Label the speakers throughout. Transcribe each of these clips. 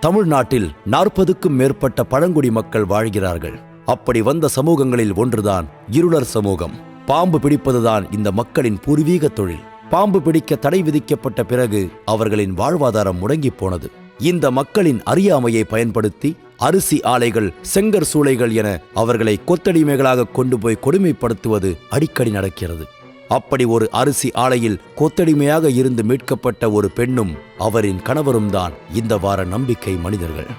Speaker 1: தமிழ்நாட்டில் நாற்பதுக்கும் மேற்பட்ட பழங்குடி மக்கள் வாழ்கிறார்கள். அப்படி வந்த சமூகங்களில் ஒன்றுதான் இருளர் சமூகம். பாம்பு பிடிப்பதுதான் இந்த மக்களின் பூர்வீக தொழில். பாம்பு பிடிக்க தடை விதிக்கப்பட்ட பிறகு அவர்களின் வாழ்வாதாரம் முடங்கிப் போனது. இந்த மக்களின் அறியாமையை பயன்படுத்தி அரிசி ஆலைகள் செங்கர் சூளைகள் என அவர்களை கொத்தடிமைகளாக கொண்டு போய் கொடுமைப்படுத்துவது அடிக்கடி நடக்கிறது. அப்படி ஒரு அரிசி ஆலையில் கொத்தடிமையாக இருந்து மீட்கப்பட்ட ஒரு பெண்ணும் அவரின் கணவரும் தான் இந்த வார நம்பிக்கை மனிதர்கள்.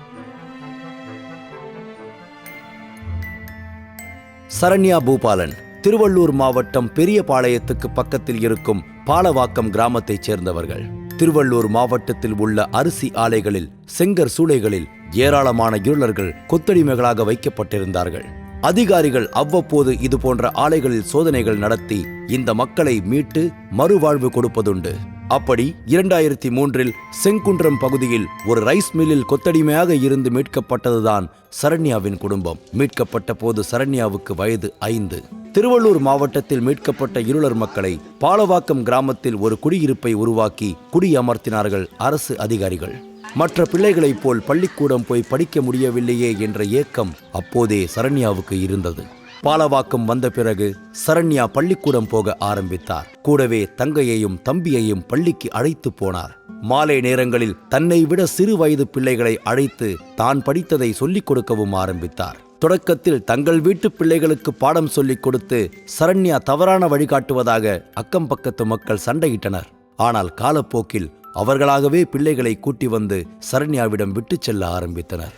Speaker 1: சரண்யா பூபாலன் திருவள்ளூர் மாவட்டம் பெரியபாளையத்துக்கு பக்கத்தில் இருக்கும் பாலவாக்கம் கிராமத்தைச் சேர்ந்தவர்கள். திருவள்ளூர் மாவட்டத்தில் உள்ள அரிசி ஆலைகளில் செங்கர் சூளைகளில் ஏராளமான இருளர்கள் கொத்தடிமைகளாக வைக்கப்பட்டிருந்தார்கள். அதிகாரிகள் அவ்வப்போது இது போன்ற ஆலைகளில் சோதனைகள் நடத்தி இந்த மக்களை மீட்டு மறுவாழ்வு கொடுப்பதுண்டு. அப்படி இரண்டாயிரத்தி மூன்றில் செங்குன்றம் பகுதியில் ஒரு ரைஸ் மில்லில் கொத்தடிமையாக இருந்து மீட்கப்பட்டதுதான் சரண்யாவின் குடும்பம். மீட்கப்பட்ட போது சரண்யாவுக்கு வயது ஐந்து. திருவள்ளூர் மாவட்டத்தில் மீட்கப்பட்ட இருளர் மக்களை பாலவாக்கம் கிராமத்தில் ஒரு குடியிருப்பை உருவாக்கி குடியமர்த்தினார்கள் அரசு அதிகாரிகள். மற்ற பிள்ளைகளைப் போல் பள்ளிக்கூடம் போய் படிக்க முடியவில்லையே என்ற ஏக்கம் அப்போதே சரண்யாவுக்கு இருந்தது. பாலவாக்கம் வந்த பிறகு சரண்யா பள்ளிக்கூடம் போக ஆரம்பித்தார். கூடவே தங்கையையும் தம்பியையும் பள்ளிக்கு அழைத்து போனார். மாலை நேரங்களில் தன்னை விட சிறு வயது பிள்ளைகளை அழைத்து தான் படித்ததை சொல்லிக் கொடுக்கவும் ஆரம்பித்தார். தொடக்கத்தில் தங்கள் வீட்டு பிள்ளைகளுக்கு பாடம் சொல்லிக் கொடுத்து சரண்யா தவறான வழிகாட்டுவதாக அக்கம் பக்கத்து மக்கள் சண்டையிட்டனர். ஆனால் காலப்போக்கில் அவர்களாகவே பிள்ளைகளை கூட்டி வந்து சரண்யாவிடம் விட்டுச் செல்ல ஆரம்பித்தனர்.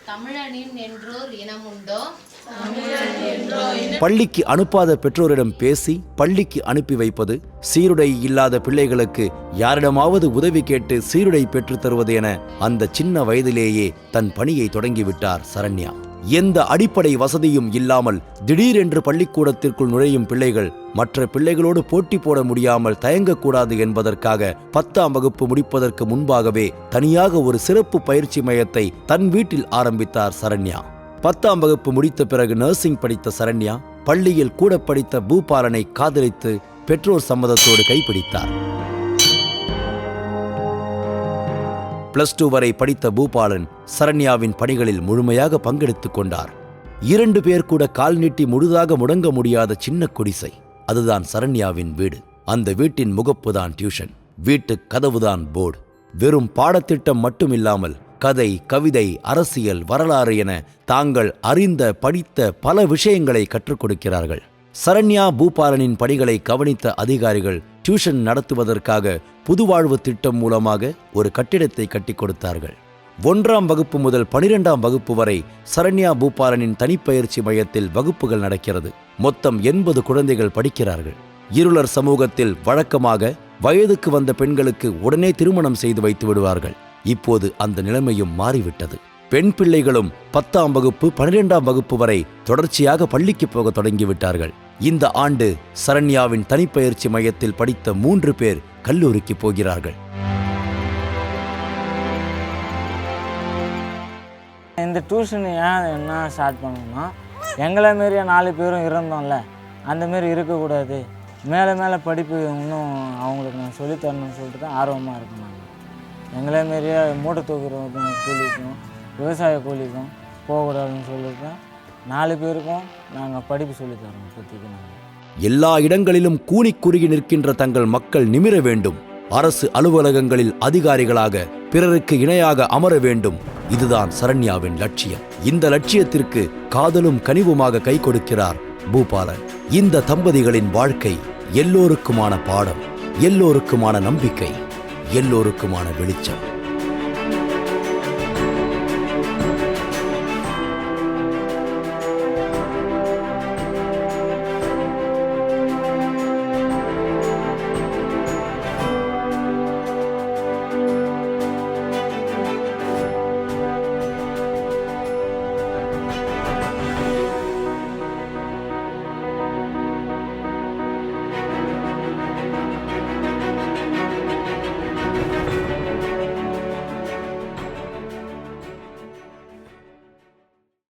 Speaker 1: பள்ளிக்கு அனுப்பாத பெற்றோரிடம் பேசி பள்ளிக்கு அனுப்பி வைப்பது சீருடை இல்லாத பிள்ளைகளுக்கு யாரிடமாவது உதவி கேட்டு சீருடை பெற்றுத் தருவது என அந்த சின்ன வயதிலேயே தன் பணியை தொடங்கிவிட்டார் சரண்யா. எந்த அடிப்படை வசதியும் இல்லாமல் திடீரென்று பள்ளிக்கூடத்திற்குள் நுழையும் பிள்ளைகள் மற்ற பிள்ளைகளோடு போட்டி போட முடியாமல் தயங்கக்கூடாது என்பதற்காக பத்தாம் வகுப்பு முடிப்பதற்கு முன்பாகவே தனியாக ஒரு சிறப்பு பயிற்சி மையத்தை தன் வீட்டில் ஆரம்பித்தார் சரண்யா. பத்தாம் வகுப்பு முடித்த பிறகு நர்சிங் படித்த சரண்யா பள்ளியில் கூட படித்த பூபாலனை காதலித்து பெற்றோர் சம்மதத்தோடு கைப்பிடித்தார். பிளஸ் டூ வரை படித்த பூபாலன் சரண்யாவின் பணிகளில் முழுமையாக பங்கெடுத்துக் கொண்டார். இரண்டு பேர் கூட கால் நீட்டி முழுதாக முடங்க முடியாத சின்ன குடிசை. அதுதான் சரண்யாவின் வீடு. அந்த வீட்டின் முகப்பு தான் டியூஷன். வீட்டு கதவுதான் போர்டு. வெறும் பாடத்திட்டம் மட்டுமில்லாமல் கதை கவிதை அரசியல் வரலாறு என தாங்கள் அறிந்த படித்த பல விஷயங்களை கற்றுக் கொடுக்கிறார்கள். சரண்யா பூபாலனின் பணிகளை கவனித்த அதிகாரிகள் டியூஷன் நடத்துவதற்காக புதுவாழ்வு திட்டம் மூலமாக ஒரு கட்டிடத்தை கட்டிக் கொடுத்தார்கள். ஒன்றாம் வகுப்பு முதல் பனிரெண்டாம் வகுப்பு வரை சரண்யா பூபாலனின் தனிப்பயிற்சி மையத்தில் வகுப்புகள் நடக்கிறது. மொத்தம் எண்பது குழந்தைகள் படிக்கிறார்கள். இருளர் சமூகத்தில் வழக்கமாக வயதுக்கு வந்த பெண்களுக்கு உடனே திருமணம் செய்து வைத்து விடுவார்கள். இப்போது அந்த நிலைமையும் மாறிவிட்டது. பெண் பிள்ளைகளும் பத்தாம் வகுப்பு பனிரெண்டாம் வகுப்பு வரை தொடர்ச்சியாக பள்ளிக்கு போக தொடங்கிவிட்டார்கள். இந்த ஆண்டு சரண்யாவின் தனிப்பயிற்சி மையத்தில் படித்த மூன்று பேர் கல்லூரிக்கு போகிறார்கள்.
Speaker 2: இந்த டியூஷன் ஏன் என்ன ஸ்டார்ட் பண்ணணும்னா எங்களை மாரியே நாலு பேரும் இருந்தோம்ல அந்த மாரி இருக்கக்கூடாது. மேலே மேலே படிப்பு இன்னும் அவங்களுக்கு நான் சொல்லித்தரணும்னு சொல்லிட்டு தான் ஆர்வமாக இருக்கும் நாங்கள் எங்களை மாரியே மூட்டை தூக்குறவங்க கூலிக்கும் விவசாய கூலிக்கும் போகக்கூடாதுன்னு சொல்லிட்டு தான் நாலு பேருக்கும் நாங்கள் படிப்பு சொல்லித்தரோம் இப்போதைக்கு நாங்கள்
Speaker 1: எல்லா இடங்களிலும் கூலி குறுகி நிற்கின்ற தங்கள் மக்கள் நிமிர வேண்டும். அரசு அலுவலகங்களில் அதிகாரிகளாக பிறருக்கு இணையாக அமர வேண்டும். இதுதான் சரண்யாவின் லட்சியம். இந்த லட்சியத்திற்கு காதலும் கனிவுமாக கை கொடுக்கிறார் பூபாலன். இந்த தம்பதிகளின் வாழ்க்கை எல்லோருக்குமான பாடம் எல்லோருக்குமான நம்பிக்கை எல்லோருக்குமான வெளிச்சம்.